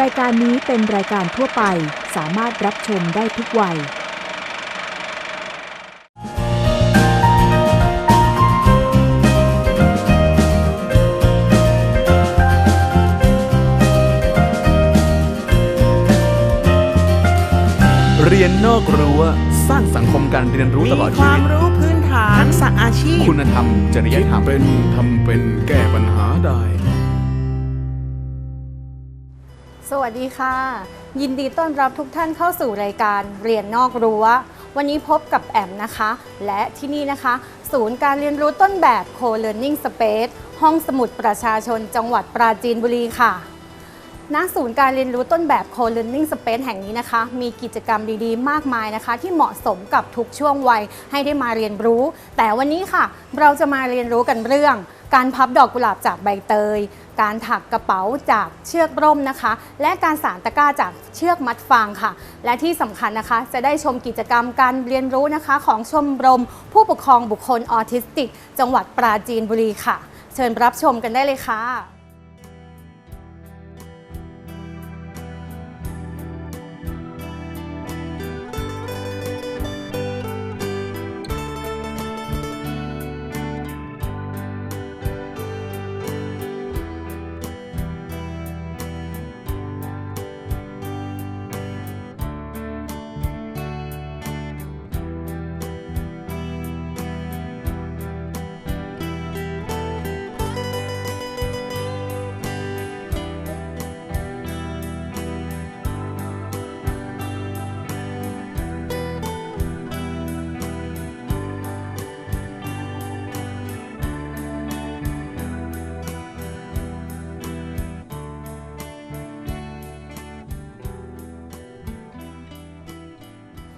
รายการนี้เป็นรายการทั่วไปสามารถรับชมได้ทุกวัย เรียนนอกรั้วสร้างสังคมการเรียนรู้มีตลอดคชีวามวิต รู้พื้นฐานทักษะอาชีพ คุณธรรม จริยธรรม เป็นทำเป็นแก้ปัญหาได้ วัสดีค่ะ ยินดีต้อนรับทุกท่านเข้าสู่รายการเรียนนอกรั้ว วันนี้พบกับแอมนะคะ และที่นี่นะคะ ศูนย์การเรียนรู้ต้นแบบ Co-Learning Space ห้องสมุดประชาชนจังหวัดปราจีนบุรีค่ะณศูนย์การเรียนรู้ต้นแบบ Co-Learning Space แห่งนี้นะคะ มีกิจกรรมดีๆ มากมายนะคะ ที่เหมาะสมกับทุกช่วงวัยให้ได้มาเรียนรู้ แต่วันนี้ค่ะ เราจะมาเรียนรู้กันเรื่อง การพับดอกกุหลาบจากใบเตย การถักกระเป๋าจากเชือกร่มนะคะ และการสานตะกร้าจากเชือกมัดฟางค่ะ และที่สำคัญนะคะ จะได้ชมกิจกรรมการเรียนรู้นะคะ ของชมรม ผู้ปกครองบุคคลออทิสติก จังหวัดปราจีนบุรีค่ะ เชิญรับชมกันได้เลยค่ะ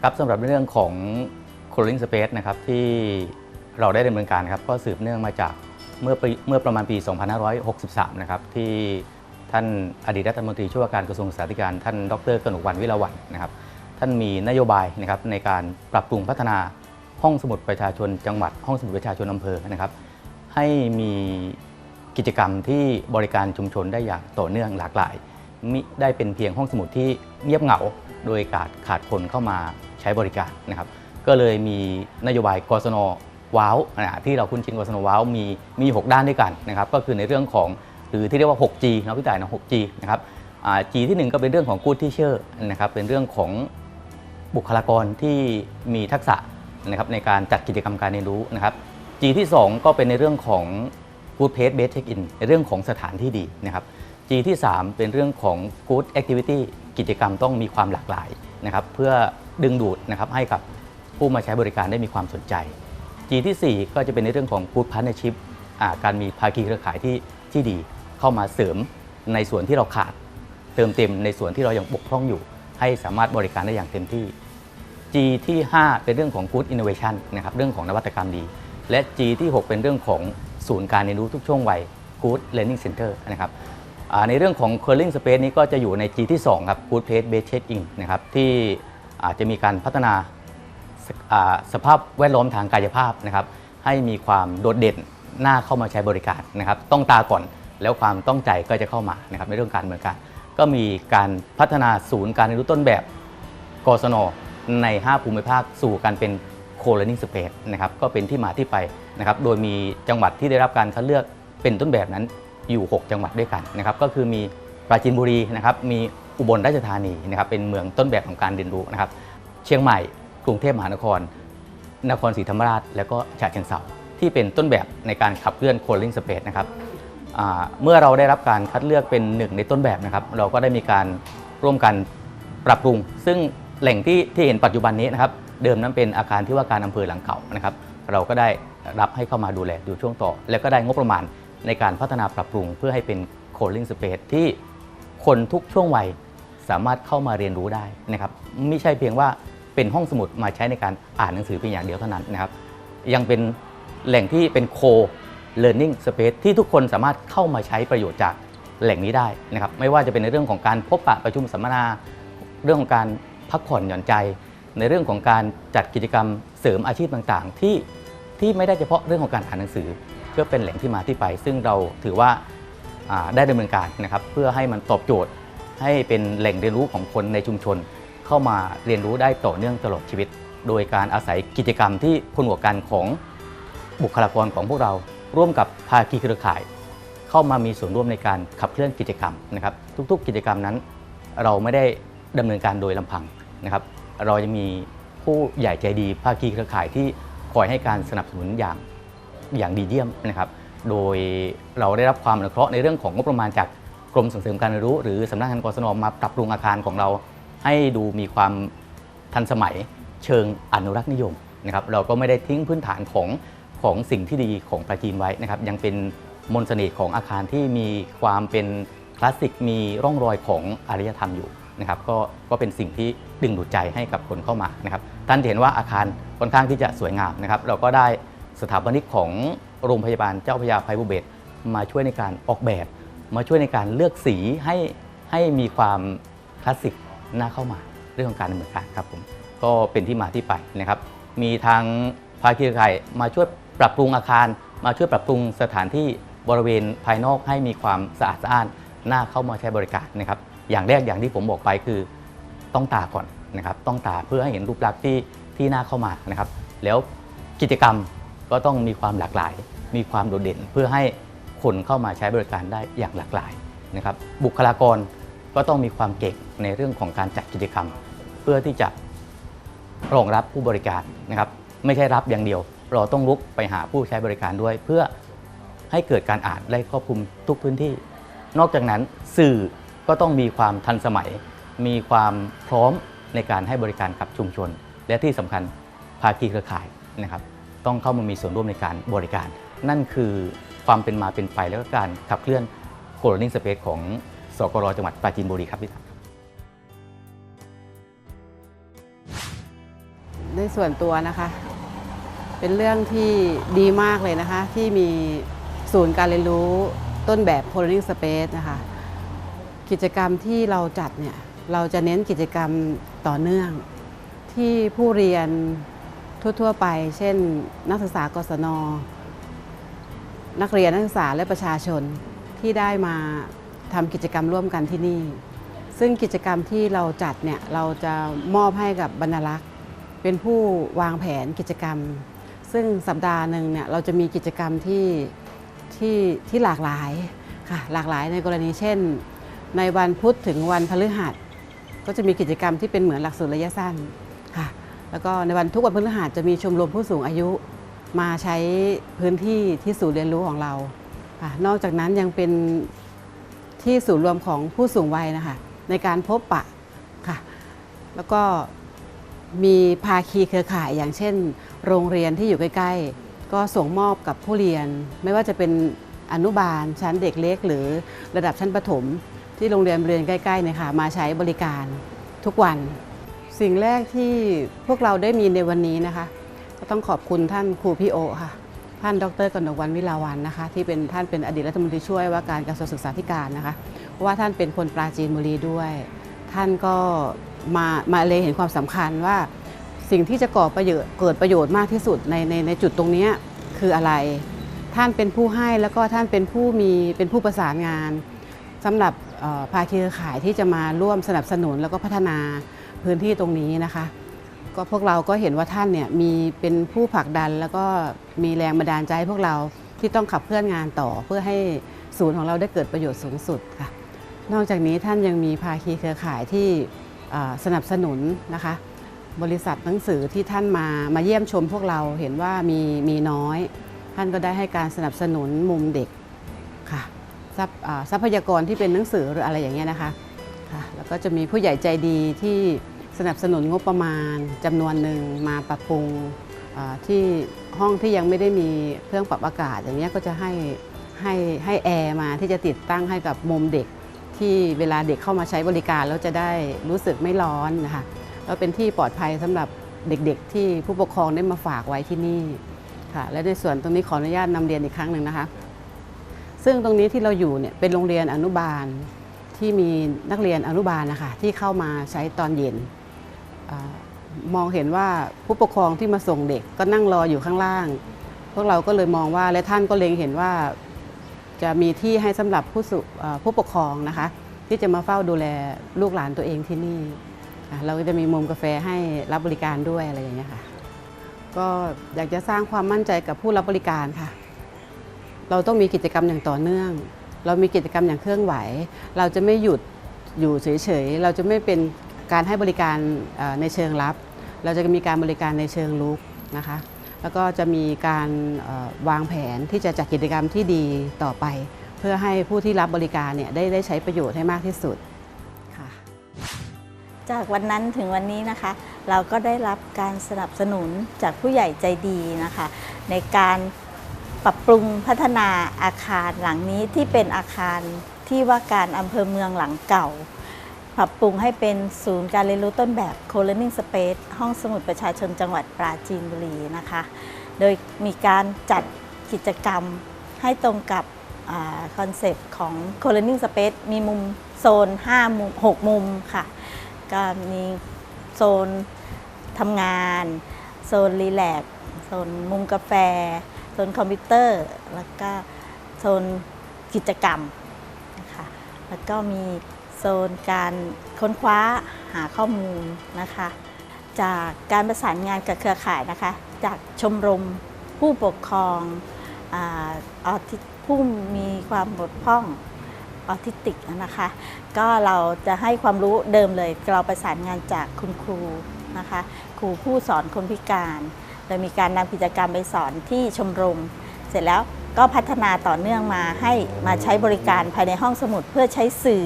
ครับสำหรับเรื่องของ cooling space นะครับที่เราได้ดำเนินการครับก็สืบเนื่องมาจากเมื่อปีเมื่อประมาณปี 2563 นะครับที่ท่านอดีตรัฐมนตรีช่วยว่าการกระทรวงศึกษาธิการท่านดรกนกวันวิลาวันนะครับท่านมีนโยบายนะครับในการปรับปรุงพัฒนาห้องสมุดประชาชนจังหวัด ห้องสมุดประชาชนอำเภอนะครับ ให้มีกิจกรรมที่บริการชุมชนได้อย่างต่อเนื่องหลากหลายมิได้เป็นเพียงห้องสมุดที่เงียบเหงา โดยขาดขาดคนเข้ามา ช้บริการนะครับก็เลยมีนโยบายกศนว้าวนะที่เราคุ้นชินกศนว้าวมีมี 6 ด้านด้วยกันนะครับก็คือในเรื่องของหรือที่เรียกว่า 6G นะพี่ต่ายนะ 6G นะครับ G ที่ 1 ก็เป็นเรื่องของ good teacher นะครับเป็นเรื่องของบุคลากรที่มีทักษะนะครับในการจัดกิจกรรมการเรียนรู้นะครับ G ที่ 2 ก็เป็นในเรื่องของ good place based check in ในเรื่องของสถานที่ดีนะครับ G ที่ 3 เป็นเรื่องของ good activity กิจกรรมต้องมีความหลากหลายนะครับเพื่อ ดึงดูดนะครับให้กับผู้มาใช้บริการได้มีความสนใจ G ที่ 4 ก็จะเป็นในเรื่องของ good partnership การมีภาคีเครือข่ายที่ที่ดี เข้ามาเสริมในส่วนที่เราขาด เติมเต็มในส่วนที่เรายังบกพร่องอยู่ ให้สามารถบริการได้อย่างเต็มที่ G ที่ 5 เป็นเรื่องของ Good Innovation นะครับเรื่องของนวัตกรรมดี และ G ที่ 6 เป็นเรื่องของศูนย์การเรียนรู้ทุกช่วงวัย Good Learning Center นะครับในเรื่องของ Curling Space นี้ก็จะอยู่ใน G ที่2ครับ Good Place Based Check-in นะครับที่ อาจจะมีการพัฒนาสสภาพแวดล้อมทางกายภาพนะครับ ให้มีความโดดเด่นน่าเข้ามาใช้บริการนะครับ ต้องตาก่อนแล้วความต้องใจก็จะเข้ามานะครับในเรื่องการเมืองการก็มีการพัฒนาศูนย์การเรียนรู้ต้นแบบกศนใน 5 ภูมิภาคสู่การเป็น co-learning space นะครับก็เป็นที่มาที่ไปนะครับ โดยมีจังหวัดที่ได้รับการคัดเลือกเป็นต้นแบบนั้นอยู่ 6 จังหวัดด้วยกันนะครับ ก็คือมีปราจีนบุรีนะครับ มี อุบลราชธานีนะครับเป็นเมืองต้นแบบของการเรียนรู้นะครับ เชียงใหม่กรุงเทพมหานคร นครศรีธรรมราช และก็ฉะเชิงเทราที่เป็นต้นแบบในการขับเคลื่อน co-learning space นะครับเมื่อเราได้รับการคัดเลือกเป็นหนึ่งในต้นแบบนะครับ เราก็ได้มีการร่วมกันปรับปรุง ซึ่งแหล่งที่ที่เห็นปัจจุบันนี้นะครับ เดิมนั้นเป็นอาคารที่ว่าการอำเภอหลังเก่านะครับ เราก็ได้รับให้เข้ามาดูแลดูช่วงต่อ แล้วก็ได้งบประมาณในการพัฒนาปรับปรุง เพื่อให้เป็น co-living space ที่คนทุกช่วงวัย สามารถเข้ามาเรียนรู้ได้นะครับไม่ใช่เพียงว่าเป็นห้องสมุดมาใช้ในการอ่านหนังสือเพียงอย่างเดียวเท่านั้นนะครับ ยังเป็นแหล่งที่เป็น co learning space ที่ทุกคนสามารถเข้ามาใช้ประโยชน์จากแหล่งนี้ได้นะครับ ไม่ว่าจะเป็นในเรื่องของการพบปะประชุมสัมมนา เรื่องของการพักผ่อนหย่อนใจ ในเรื่องของการจัดกิจกรรมเสริมอาชีพต่างๆ ที่ที่ไม่ได้เฉพาะเรื่องของการอ่านหนังสือเพื่อเป็นแหล่งที่มาที่ไป ซึ่งเราถือว่าอ่าได้ดำเนินการนะครับ เพื่อให้มันตอบโจทย์ ให้เป็นแหล่งเรียนรู้ของคนในชุมชน เข้ามาเรียนรู้ได้ต่อเนื่องตลอดชีวิต โดยการอาศัยกิจกรรมที่พนวกกันของบุคลากรของพวกเรา ร่วมกับภาคีเครือข่าย เข้ามามีส่วนร่วมในการขับเคลื่อนกิจกรรมนะครับ ทุกๆ กิจกรรมนั้น เราไม่ได้ดำเนินการโดยลำพังนะครับ เราจะมีผู้ใหญ่ใจดีภาคีเครือข่ายที่คอยให้การสนับสนุนอย่างอย่างดีเยี่ยมนะครับ โดยเราได้รับความอนุเคราะห์ในเรื่องของงบประมาณจาก รมส่งเสริมการเรียนรู้ หรือสำนักงานกศนมาปรับปรุงอาคารของเรา ให้ดูมีความทันสมัยเชิงอนุรักษ์นิยมนะครับเราก็ไม่ได้ทิ้งพื้นฐานของของสิ่งที่ดีของปราจีนไว้นะครับยังเป็นมนต์เสน่ห์ของอาคารที่มีความเป็นคลาสสิกมีร่องรอยของอารยธรรมอยู่นะครับก็ก็เป็นสิ่งที่ดึงดูดใจให้กับคนเข้ามานะครับท่านเห็นว่าอาคารค่อนข้างที่จะสวยงามนะครับเราก็ได้สถาปนิกของโรงพยาบาลเจ้าพระยาภัยบุเบศมาช่วยในการออกแบบ มาช่วยในการเลือกสีให้ให้มีความคลาสสิกน่าเข้ามาเรื่องของการดำเนินการครับผมก็เป็นที่มาที่ไปนะครับ มีทางภาคีเครือข่ายมาช่วยปรับปรุงอาคาร มาช่วยปรับปรุงสถานที่บริเวณภายนอกให้มีความสะอาดสะอ้านน่าเข้ามาใช้บริการนะครับ อย่างแรกอย่างที่ผมบอกไปคือต้องตาก่อนนะครับต้องตาเพื่อให้เห็นรูปลักษณ์ที่ที่น่าเข้ามานะครับ แล้วกิจกรรมก็ต้องมีความหลากหลาย มีความโดดเด่นเพื่อให้ คนเข้ามาใช้บริการได้อย่างหลากหลายนะครับบุคลากรก็ต้องมีความเก่งในเรื่องของการจัดกิจกรรม เพื่อที่จะรองรับผู้บริการนะครับไม่ใช่รับอย่างเดียว เราต้องลุกไปหาผู้ใช้บริการด้วย เพื่อให้เกิดการอ่านได้ครอบคลุมทุกพื้นที่ นอกจากนั้นสื่อก็ต้องมีความทันสมัย มีความพร้อมในการให้บริการกับชุมชน และที่สำคัญภาคีเครือข่ายนะครับต้องเข้ามามีส่วนร่วมในการบริการ นั่นคือ ความเป็นมาเป็นไปและก็การขับเคลื่อนโคโรนิ่งสเปซของสกรจังหวัดปราจีนบุรีครับพี่ตั๊กในส่วนตัวนะคะ เป็นเรื่องที่ดีมากเลยนะคะ ที่มีศูนย์การเรียนรู้ต้นแบบ c o l o n i n g Space นะคะ กิจกรรมที่เราจัดเนี่ย เราจะเน้นกิจกรรมต่อเนื่อง ที่ผู้เรียนทั่ว ๆ ไป เช่น นักศึกษากศน นักเรียนนักศึกษาและประชาชนที่ได้มาทำกิจกรรมร่วมกันที่นี่ ซึ่งกิจกรรมที่เราจัดเนี่ยเราจะมอบให้กับบรรลักษ์เป็นผู้วางแผนกิจกรรม ซึ่งสัปดาห์หนึ่งเนี่ยเราจะมีกิจกรรมที่ที่ที่หลากหลายค่ะหลากหลายในกรณีเช่น ในวันพุธถึงวันพฤหัส ก็จะมีกิจกรรมที่เป็นเหมือนหลักสูตรระยะสั้นค่ะแล้วก็ในวันทุกวันพฤหัสจะมีชมรมผู้สูงอายุ มาใช้พื้นที่ที่ศูนย์เรียนรู้ของเราค่ะนอกจากนั้นยังเป็นที่ศูนย์รวมของผู้สูงวัยนะคะในการพบปะค่ะแล้วก็มีภาคีเครือข่ายอย่างเช่น โรงเรียนที่อยู่ใกล้ ๆ ก็ส่งมอบกับผู้เรียน ไม่ว่าจะเป็นอนุบาลชั้นเด็กเล็ก หรือระดับชั้นประถม ที่โรงเรียนเรียนใกล้ๆเนี่ยค่ะมาใช้บริการทุกวัน สิ่งแรกที่พวกเราได้มีในวันนี้นะคะ ต้องขอบคุณท่านครูพี่โอค่ะ ท่านดรกนกวันวิลาวันนะคะ ที่เป็นท่านเป็นอดีตรัฐมนตรีช่วยว่าการกระทรวงศึกษาธิการนะคะ ว่าท่านเป็นคนปราจีนบุรีด้วย ท่านก็มามาเลยเห็นความสำคัญว่า สิ่งที่จะก่อประโยชน์เกิดประโยชน์มากที่สุดในในในจุดตรงนี้คืออะไร ท่านเป็นผู้ให้แล้วก็ท่านเป็นผู้มีเป็นผู้ประสานงานสำหรับภาคีเครือข่ายที่จะมาร่วมสนับสนุนแล้วก็พัฒนาพื้นที่ตรงนี้นะคะ ก็พวกเราก็เห็นว่าท่านเนี่ยมีเป็นผู้ผลักดัน แล้วก็มีแรงบันดาลใจให้พวกเราที่ต้องขับเคลื่อนงานต่อ เพื่อให้ศูนย์ของเราได้เกิดประโยชน์สูงสุดค่ะ นอกจากนี้ท่านยังมีภาคีเครือข่ายที่สนับสนุนนะคะ บริษัทหนังสือที่ท่านมามาเยี่ยมชมพวกเราเห็นว่ามีมีน้อย ท่านก็ได้ให้การสนับสนุนมุมเด็กค่ะทรัพยาทรัพยากรที่เป็นหนังสือหรืออะไรอย่างเงี้ยนะคะค่ะแล้วก็จะมีผู้ใหญ่ใจดีที่ สนับสนุนงบประมาณจำนวนหนึ่งมาปรับปรุงที่ห้องที่ยังไม่ได้มีเครื่องปรับอากาศ อย่างเงี้ก็จะให้ให้ให้แอร์มาที่จะติดตั้งให้กับมุมเด็ก ที่เวลาเด็กเข้ามาใช้บริการแล้วจะได้รู้สึกไม่ร้อนนะคะแล้วเป็นที่ปลอดภัยสำหรับเด็กๆ ที่ผู้ปกครองได้มาฝากไว้ที่นี่ค่ะและในส่วนตรงนี้ขออนุญาตนำเรียนอีกครั้งหนึ่งนะคะ ซึ่งตรงนี้ที่เราอยู่เนี่ยเป็นโรงเรียนอนุบาลที่มีนักเรียนอนุบาลนะคะที่เข้ามาใช้ตอนเย็น มองเห็นว่าผู้ปกครองที่มาส่งเด็กก็นั่งรออยู่ข้างล่าง พวกเราก็เลยมองว่าและท่านก็เล็งเห็นว่าจะมีที่ให้สำหรับผู้สุผู้ปกครองนะคะ ที่จะมาเฝ้าดูแลลูกหลานตัวเองที่นี่ เราก็จะมีมุมกาแฟให้รับบริการด้วยอะไรอย่างเงี้ยค่ะ ก็อยากจะสร้างความมั่นใจกับผู้รับบริการค่ะ เราต้องมีกิจกรรมอย่างต่อเนื่อง เรามีกิจกรรมอย่างเคลื่อนไหว เราจะไม่หยุดอยู่เฉยๆ เราจะไม่เป็น การให้บริการในเชิงรับ เราจะมีการบริการในเชิงลุกนะคะ แล้วก็จะมีการวางแผนที่จะจัดกิจกรรมที่ดีต่อไป เพื่อให้ผู้ที่รับบริการเนี่ยได้ได้ใช้ประโยชน์ให้มากที่สุดค่ะจากวันนั้นถึงวันนี้นะคะ เราก็ได้รับการสนับสนุนจากผู้ใหญ่ใจดีนะคะ ในการปรับปรุงพัฒนาอาคารหลังนี้ที่เป็นอาคารที่ว่าการอำเภอเมืองหลังเก่า ปรับปรุงให้เป็นศูนย์การเรียนรู้ต้นแบบ Co-learning Space ห้องสมุดประชาชนจังหวัดปราจีนบุรีนะคะ โดยมีการจัดกิจกรรมให้ตรงกับคอนเซปต์ของ Co-learning Space มีมุมโซน 5 มุม 6 มุมค่ะ ก็มีโซนทำงาน โซนรีแลกซ์โซนมุมกาแฟ โซนคอมพิวเตอร์ แล้วก็โซนกิจกรรมนะคะแล้วก็มี โซนการค้นคว้าหาข้อมูลนะคะ จากการประสานงานกับเครือข่ายนะคะ จากชมรมผู้ปกครองอออทิผู้มีความบกพร่องออทิสติกนะคะ ก็เราจะให้ความรู้เดิมเลย เราประสานงานจากคุณครูนะคะ ครูผู้สอนคนพิการ โดยมีการนำกิจกรรมไปสอนที่ชมรม เสร็จแล้วก็พัฒนาต่อเนื่องมาให้มาใช้บริการภายในห้องสมุดเพื่อใช้สื่อ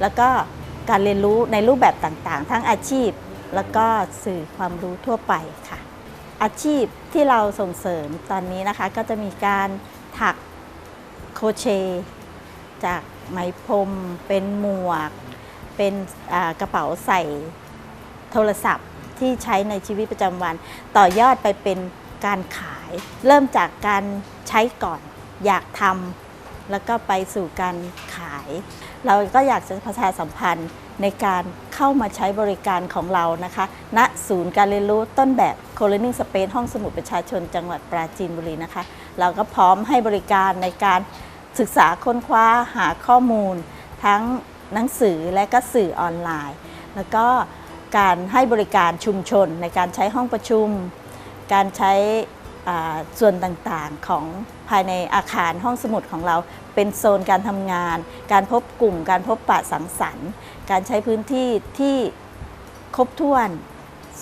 แล้วก็การเรียนรู้ในรูปแบบต่างๆ ทั้งอาชีพ แล้วก็สื่อความรู้ทั่วไปค่ะ อาชีพที่เราส่งเสริมตอนนี้นะคะ ก็จะมีการถักโครเช จากไหมพรม เป็นหมวก เป็นกระเป๋าใส่โทรศัพท์ที่ใช้ในชีวิตประจำวัน ต่อยอดไปเป็นการขาย เริ่มจากการใช้ก่อนอยากทำแล้วก็ไปสู่การขาย เราก็อยากจะประชาสัมพันธ์ในการเข้ามาใช้บริการของเรานะคะณศูนย์การเรียนรู้ต้นแบบ Co-learning Space ห้องสมุดประชาชนจังหวัดปราจีนบุรีนะคะ เราก็พร้อมให้บริการในการศึกษาค้นคว้าหาข้อมูล ทั้งหนังสือและก็สื่อออนไลน์ แล้วก็การให้บริการชุมชนในการใช้ห้องประชุม การใช้ ส่วนต่างๆของภายในอาคารห้องสมุดของเรา เป็นโซนการทำงาน การพบกลุ่ม การพบปะสังสรรค์ การใช้พื้นที่ที่ครบถ้วน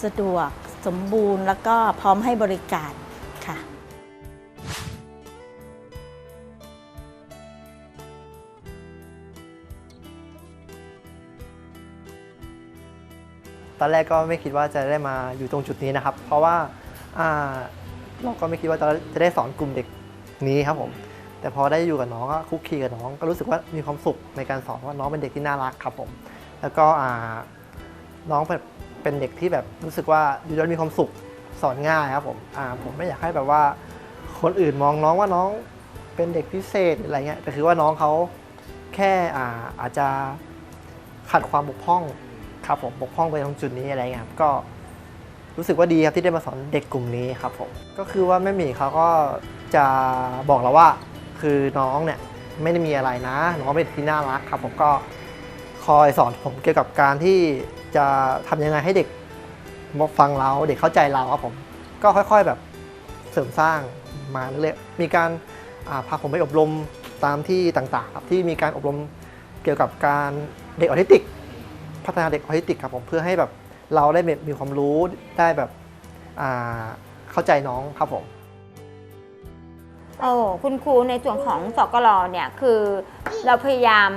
สะดวก สมบูรณ์ แล้วก็พร้อมให้บริการค่ะตอนแรกก็ไม่คิดว่าจะได้มาอยู่ตรงจุดนี้นะครับ เพราะว่าอ่า เราก็ไม่คิดว่าจะจะได้สอนกลุ่มเด็กนี้ครับผม แต่พอได้อยู่กับน้องก็คุกคีกับน้อง ก็รู้สึกว่ามีความสุขในการสอนเพราะว่าน้องเป็นเด็กที่น่ารักครับผม แล้วก็น้องเป็นเป็นเด็กที่แบบรู้สึกว่าอยู่แล้วมีความสุขสอนง่ายครับผมผมไม่อยากให้แบบว่า คนอื่นมองน้องว่าน้องเป็นเด็กพิเศษอะไรเงี้ยแต่คือว่าน้องเขาแค่อาอาจจะขาดความบกพร่องครับผมบกพร่องไปตรงจุดนี้อะไรเงี้ยก็ รู้สึกว่าดีครับที่ได้มาสอนเด็กกลุ่มนี้ครับผมก็คือว่าแม่หมีเขาก็จะบอกเราว่า คือน้องเนี่ยไม่ได้มีอะไรนะน้องเป็นเด็กที่น่ารักครับ ผมก็คอยสอนผมเกี่ยวกับการที่จะทำยังไงให้เด็กมาฟังเราเด็กเข้าใจเราครับผมก็ค่อยๆแบบเสริมสร้างมาเรื่อยๆมีการาพาผมไปอบรมตามที่ต่างๆครับที่มีการอบรมเกี่ยวกับการเด็กออทิสติก พัฒนาเด็กออทิสติกครับผมเพื่อให้แบบ เราได้มีความรู้ได้แบบเข้าใจน้องครับผมโอ้คุณครูในส่วนของสกลเนี่ยคือเราพยายาม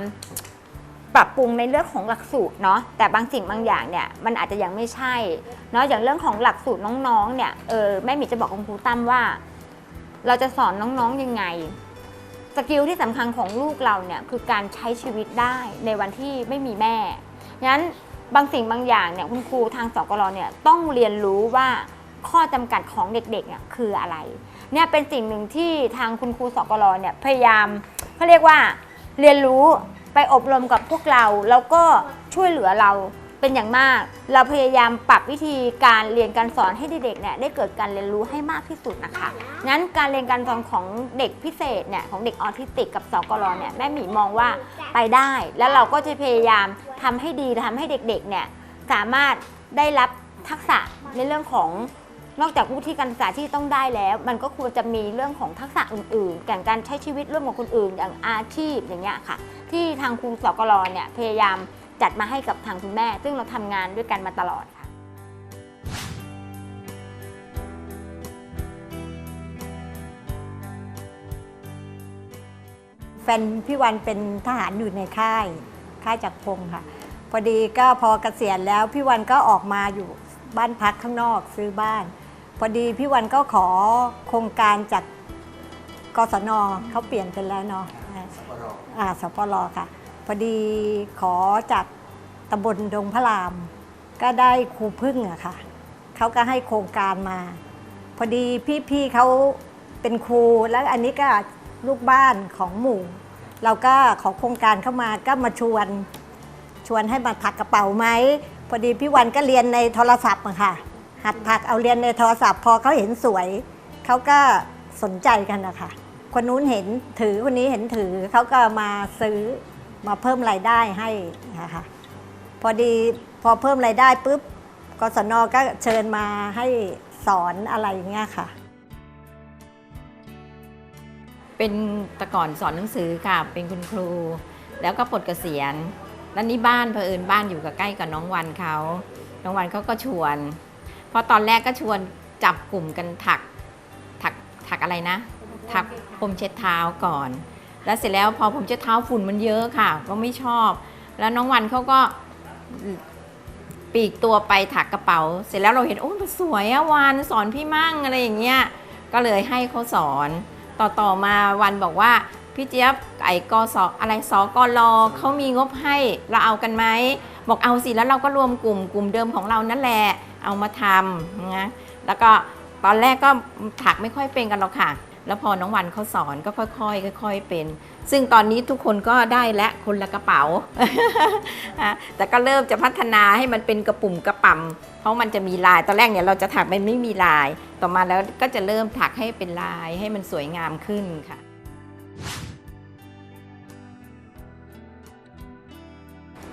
ปรับปรุงในเรื่องของหลักสูตรเนาะแต่บางสิ่งบางอย่างเนี่ยมันอาจจะยังไม่ใช่เนาะอย่างเรื่องของหลักสูตรน้องๆเนี่ยเออแม่หมีจะบอกคุณครูตั้มว่า เราจะสอนน้องๆยังไงสกิลที่สำคัญของลูกเราเนี่ยคือการใช้ชีวิตได้ในวันที่ไม่มีแม่งั้น บางสิ่งบางอย่างเนี่ยคุณครูทางสกลเนี่ยต้องเรียนรู้ว่าข้อจำกัดของเด็กๆเนี่ยคืออะไรเนี่ยเป็นสิ่งหนึ่งที่ทางคุณครูสกลเนี่ยพยายามเขาเรียกว่าเรียนรู้ไปอบรมกับพวกเราแล้วก็ช่วยเหลือเรา เป็นอย่างมาก เราพยายามปรับวิธีการเรียนการสอนให้เด็กๆเนี่ยได้เกิดการเรียนรู้ให้มากที่สุดนะคะงั้นการเรียนการสอนของเด็กพิเศษเนี่ยของเด็กออทิสติกกับสกลเนี่ยแม่หมีมองว่าไปได้ แล้วเราก็จะพยายามทำให้ดีทำให้เด็กๆเนี่ยสามารถได้รับทักษะในเรื่องของนอกจากวิธีการศึกษาที่ต้องได้แล้ว มันก็ควรจะมีเรื่องของทักษะอื่นๆอย่างการใช้ชีวิตร่วมกับคนอื่น อย่างอาชีพอย่างเงี้ยค่ะ ที่ทางครูสกลเนี่ยพยายาม จัดมาให้กับทางคุณแม่ ซึ่งเราทำงานด้วยกันมาตลอดค่ะแฟนพี่วันเป็นทหารอยู่ในค่าย ค่ายจักรพงศ์ค่ะ พอดีก็พอเกษียณแล้วพี่วันก็ออกมาอยู่บ้านพักข้างนอกซื้อบ้าน พอดีพี่วันก็ขอโครงการจากกศนเขาเปลี่ยนกันแล้วเนาะอ่าสปรค่ะ พอดีขอจากตำบลดงพระราม ก็ได้ครูพึ่งอะค่ะเขาก็ให้โครงการมา พอดีพี่ๆเขาเป็นครูแล้วอันนี้ก็ลูกบ้านของหมู่ เราก็ขอโครงการเข้ามาก็มาชวน ชวนให้มาถักกระเป๋าไหมพอดีพี่วันก็เรียนในโทรศัพท์อะค่ะ หัดถักเอาเรียนในโทรศัพท์ พอเขาเห็นสวยเขาก็สนใจกันนะคะคนนู้นเห็นถือคนนี้เห็นถือเขาก็มาซื้อ มาเพิ่มรายได้ให้นะคะพอดีพอเพิ่มรายได้ปุ๊บกศนก็เชิญมาให้สอนอะไรเงี้ยค่ะ เป็นแต่ก่อนสอนหนังสือค่ะ เป็นคุณครู แล้วก็ปลดเกษียณแล้วนี่บ้านเผอิญบ้านอยู่กับใกล้กับน้องวันเขาน้องวันเขาก็ชวนพราะตอนแรกก็ชวนจับกลุ่มกันถักถักถักอะไรนะ ถักพรมเช็ดเท้าก่อน แล้วเสร็จแล้วพอผมเช็ดเท้าฝุ่นมันเยอะค่ะ ก็ไม่ชอบ แล้วน้องวันเขาก็ปีกตัวไปถักกระเป๋า เสร็จแล้วเราเห็นโอ้มันสวยอะวันสอนพี่มั่งอะไรอย่างเงี้ยก็เลยให้เขาสอนต่อต่อมาวันบอกว่าพี่เจี๊ยบไอ้กสอะไรสกลเขามีงบให้เราเอากันไหมบอกเอาสิแล้วเราก็รวมกลุ่มกลุ่มเดิมของเรานั่นแหละเอามาทำนะแล้วก็ตอนแรกก็ถักไม่ค่อยเป็นกันหรอกค่ะ แล้วพอน้องวันเขาสอนก็ค่อยๆค่อยๆเป็น ซึ่งตอนนี้ทุกคนก็ได้และคนละกระเป๋า แต่ก็เริ่มจะพัฒนาให้มันเป็นกระปุ่มกระป่ำเพราะมันจะมีลาย ตอนแรกเนี่ยเราจะถักมันไม่มีลาย ต่อมาแล้วก็จะเริ่มถักให้เป็นลายให้มันสวยงามขึ้นค่ะ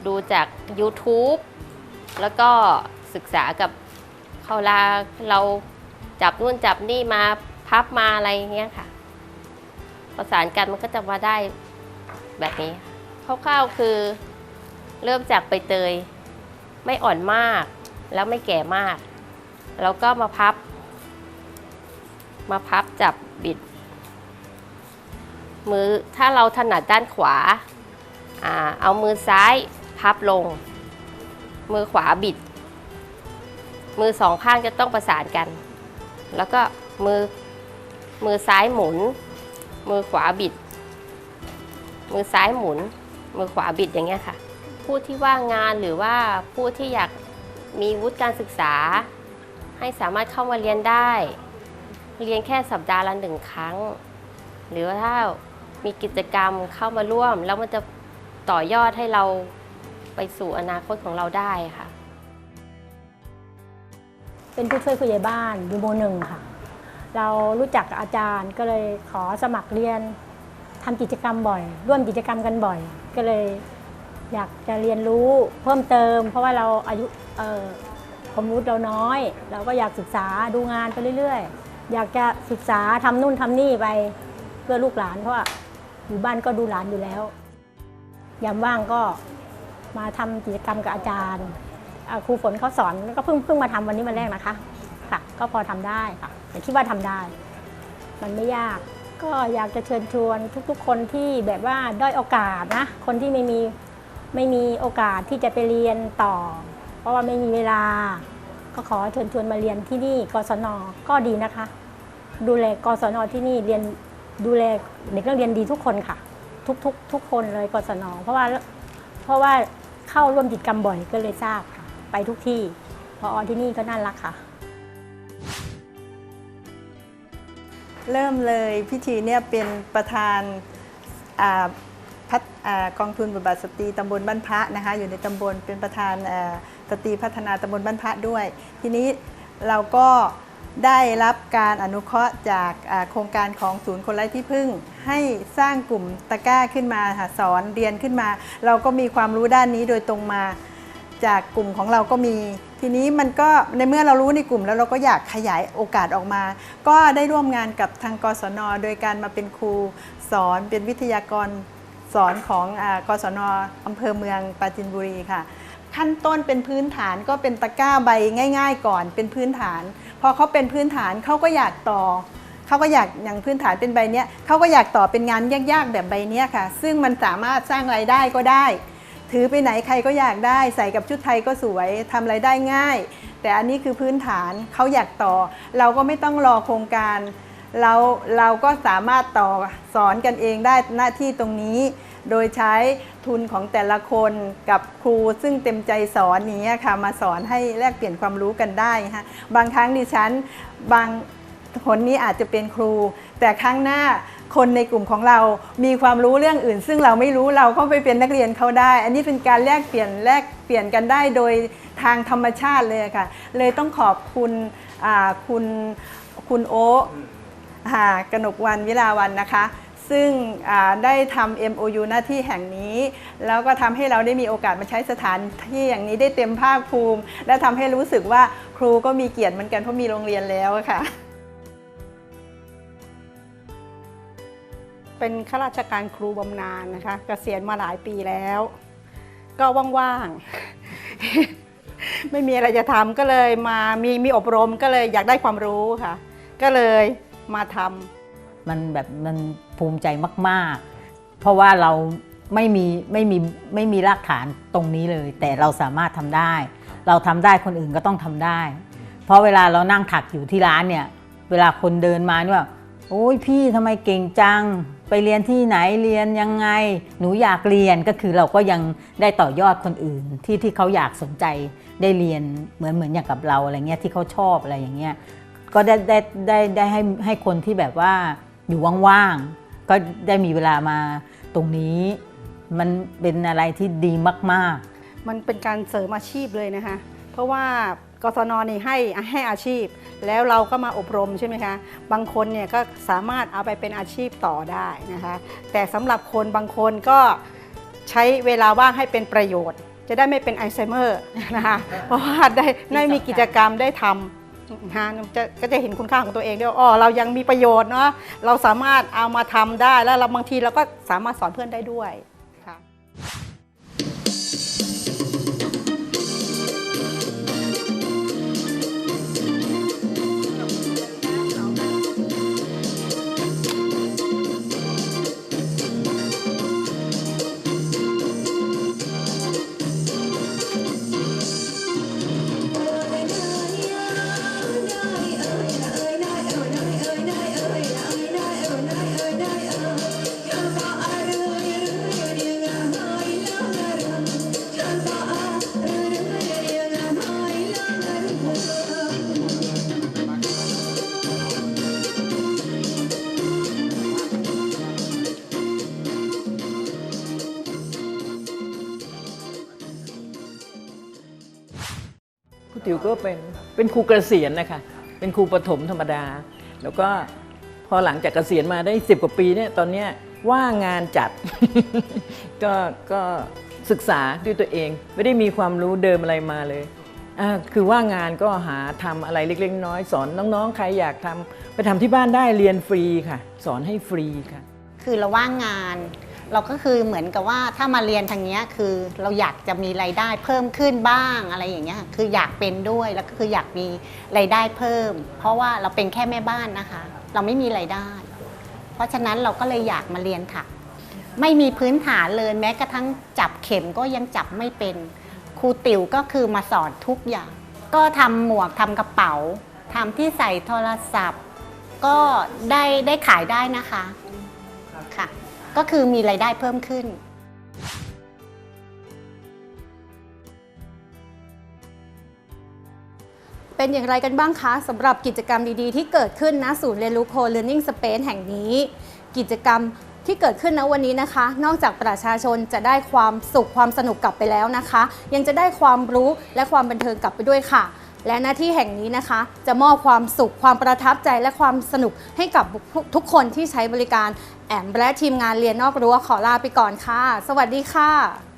ดูจาก YouTube แล้วก็ศึกษากับเขาลาเราจับนู่นจับนี่มา พับมาอะไรเงี้ยค่ะ ประสานกันมันก็จะมาได้แบบนี้คร่าวๆคือ เริ่มจากใบเตย ไม่อ่อนมาก แล้วไม่แก่มาก แล้วก็มาพับ มาพับจับบิด มือถ้าเราถนัดด้านขวาอ่าเอามือซ้ายพับลง มือขวาบิด มือสองข้างจะต้องประสานกัน แล้วก็มือ มือซ้ายหมุน มือขวาบิด มือซ้ายหมุน มือขวาบิดอย่างเงี้ยค่ะ ผู้ที่ว่างงานหรือว่าผู้ที่อยากมีวุฒิการศึกษา ให้สามารถเข้ามาเรียนได้ เรียนแค่สัปดาห์ละหนึ่งครั้ง หรือว่าถ้ามีกิจกรรมเข้ามาร่วม แล้วมันจะต่อยอดให้เราไปสู่อนาคตของเราได้ค่ะ เป็นผู้ช่วยผู้ใหญ่บ้านอยู่โมหนึ่งค่ะ เรารู้จักกับอาจารย์ ก็เลยขอสมัครเรียนทำกิจกรรมบ่อย ร่วมกิจกรรมกันบ่อย ก็เลยอยากจะเรียนรู้เพิ่มเติม เพราะว่าเราอายุความรู้เราน้อย เราก็อยากศึกษาดูงานไปเรื่อยๆ อยากจะศึกษาทำนู่นทำนี่ไปเพื่อลูกหลานเพราะว่าอยู่บ้านก็ดูหลานอยู่แล้วยามว่างก็มาทำกิจกรรมกับอาจารย์ครูฝนเขาสอนก็เพิ่งเพิ่งมาทำวันนี้วันแรกนะคะ ค่ะ ก็พอทำได้ค่ะแต่คิดว่าทำได้ มันไม่ยาก ก็อยากจะเชิญชวนทุกๆ คนที่แบบว่าด้อยโอกาสนะ คนที่ไม่มีไม่มีโอกาสที่จะไปเรียนต่อ เพราะว่าไม่มีเวลา ก็ขอเชิญชวนมาเรียนที่นี่กศนก็ดีนะคะ ดูแลกศนที่นี่เรียนดูแลเด็กนักเรียนดีทุกคนค่ะ ทุกทุกทุกคนเลยกศนเพราะว่าเพราะว่าเข้าร่วมกิจกรรมบ่อยก็เลยทราบค่ะ ไปทุกที่พออที่นี่ก็น่ารักค่ะ เริ่มเลยพิธีเนี่ยเป็นประธานพัฒกองทุนบทบาทสตรีตำบลบ้านพระนะคะอยู่ในตำบลเป็นประธานสตรีพัฒนาตำบลบ้านพระด้วย ทีนี้เราก็ได้รับการอนุเคราะห์จากโครงการของศูนย์คนไร้ที่พึ่ง ให้สร้างกลุ่มตะกร้าขึ้นมาสอนเรียนขึ้นมา เราก็มีความรู้ด้านนี้โดยตรงมา จากกลุ่มของเราก็มี ทีนี้มันก็ในเมื่อเรารู้ในกลุ่มแล้วเราก็อยากขยายโอกาสออกมา ก็ได้ร่วมงานกับทางกศน โดยการมาเป็นครูสอนเป็นวิทยากรสอนของอากศนอำเภอเมืองปราจินบุรีค่ะ ขั้นต้นเป็นพื้นฐานก็เป็นตะกร้าใบง่าย ๆ ก่อนเป็นพื้นฐาน พอเขาเป็นพื้นฐานเขาก็อยากต่อเขาก็อยากอย่างพื้นฐานเป็นใบเนี้ยเขาก็อยากต่อเป็นงานยากๆแบบใบเนี้ยค่ะ ซึ่งมันสามารถสร้างรายได้ก็ได้ ถือไปไหนใครก็อยากได้ ใส่กับชุดไทยก็สวยทำรายได้ง่าย แต่อันนี้คือพื้นฐานเขาอยากต่อ เราก็ไม่ต้องรอโครงการ เราเราก็สามารถต่อสอนกันเองได้หน้าที่ตรงนี้ โดยใช้ทุนของแต่ละคนกับครูซึ่งเต็มใจสอนนี้ยค่ะมาสอนให้แลกเปลี่ยนความรู้กันได้ฮะบางครั้งดิฉันบางคนนี้อาจจะเป็นครู แต่ครั้งหน้า คนในกลุ่มของเรา มีความรู้เรื่องอื่น ซึ่งเราไม่รู้เราก็ไปเป็นนักเรียนเขาได้ อันนี้เป็นการแลกเปลี่ยนแลกเปลี่ยนกันได้โดยทางธรรมชาติเลยค่ะ เลยต้องขอบคุณคุณคุณโอ๊คอ่ากนกวันวิลาวันนะคะ ซึ่งได้ทำ MOU หน้าที่แห่งนี้ แล้วก็ทำให้เราได้มีโอกาสมาใช้สถานที่อย่างนี้ได้เต็มภาคภูมิ และทำให้รู้สึกว่าครูก็มีเกียรติเหมือนกันเพราะมีโรงเรียนแล้วค่ะ เป็นข้าราชการครูบำนาญนะคะเกษียณมาหลายปีแล้ว ก็ว่างๆ ไม่มีอะไรจะทำก็เลยมามีมีอบรมก็เลยอยากได้ความรู้ค่ะ ก็เลยมาทำมันแบบมันภูมิใจมาก ๆ เพราะว่าเราไม่มีไม่มีไม่มีรากฐานตรงนี้เลย แต่เราสามารถทำได้ เราทำได้คนอื่นก็ต้องทำได้ เพราะเวลาเรานั่งถักอยู่ที่ร้านเนี่ย เวลาคนเดินมาเนี่ย โอ้ยพี่ทำไมเก่งจัง ไปเรียนที่ไหนเรียนยังไง หนูอยากเรียนก็คือเราก็ยังได้ต่อยอดคนอื่นที่ที่เขาอยากสนใจได้เรียนเหมือนเหมือนอย่างกับเราอะไรเงี้ยที่เขาชอบอะไรอย่างเงี้ยก็ได้ได้ได้ได้ให้ให้คนที่แบบว่าอยู่ว่างๆก็ได้มีเวลามาตรงนี้ มันเป็นอะไรที่ดีมาก ๆ มันเป็นการเสริมอาชีพเลยนะคะ เพราะว่า กศนนี่ให้ให้อาชีพ แล้วเราก็มาอบรมใช่ไหมคะบางคนเนี่ยก็สามารถเอาไปเป็นอาชีพต่อได้นะคะแต่สำหรับคนบางคนก็ใช้เวลาว่างให้เป็นประโยชน์ จะได้ไม่เป็นไอลไซเมอร์นะคะเพราะว่าได้ได้มีกิจกรรมได้ทำนะจะก็จะเห็นคุณค่าของตัวเองด้วยวอ๋อเรายังมีประโยชน์เนาะเราสามารถเอามาทำได้แล้วเราบางทีเราก็สามารถสอนเพื่อนได้ด้วยู่ก็เป็นเป็นครูเกษียณนะคะเป็นครูประถมธรรมดา แล้วก็พอหลังจากเกษียณมาได้สิบกว่าปีเนี่ยตอนเนี้ยว่างงานจัด ก็ก็ศึกษาด้วยตัวเอง ไม่ได้มีความรู้เดิมอะไรมาเลยอ่าคือว่างงานก็หาทำอะไรเล็กๆน้อยๆสอนน้องๆใครอยากทำไปทำที่บ้านได้เรียนฟรีค่ะ สอนให้ฟรีค่ะ คือเราว่างงาน เราก็คือเหมือนกับว่าถ้ามาเรียนทางนี้คือเราอยากจะมีรายได้เพิ่มขึ้นบ้างอะไรอย่างเงี้ยคืออยากเป็นด้วยแล้วก็คืออยากมีรายได้เพิ่ม เพราะว่าเราเป็นแค่แม่บ้านนะคะ เราไม่มีรายได้ เพราะฉะนั้นเราก็เลยอยากมาเรียนถัก ไม่มีพื้นฐานเลยแม้กระทั่งจับเข็มก็ยังจับไม่เป็นครูติ๋วก็คือมาสอนทุกอย่าง ก็ทำหมวกทำกระเป๋าทำที่ใส่โทรศัพท์ ก็ได้ได้ขายได้นะคะ ค่ะ ก็คือมีรายได้เพิ่มขึ้นเป็นอย่างไรกันบ้างคะสำหรับกิจกรรมดีๆ ที่เกิดขึ้นณศูนย์เรียนรู้โค Learning Space แห่งนี้ กิจกรรมที่เกิดขึ้นณวันนี้นะคะ นอกจากประชาชนจะได้ความสุขความสนุกกลับไปแล้วนะคะ ยังจะได้ความรู้และความบันเทิงกลับไปด้วยค่ะ และหน้าที่แห่งนี้นะคะ จะมอบความสุขความประทับใจและความสนุกให้กับทุกคนที่ใช้บริการแอมและทีมงานเรียนนอกรั้วขอลาไปก่อนค่ะ สวัสดีค่ะ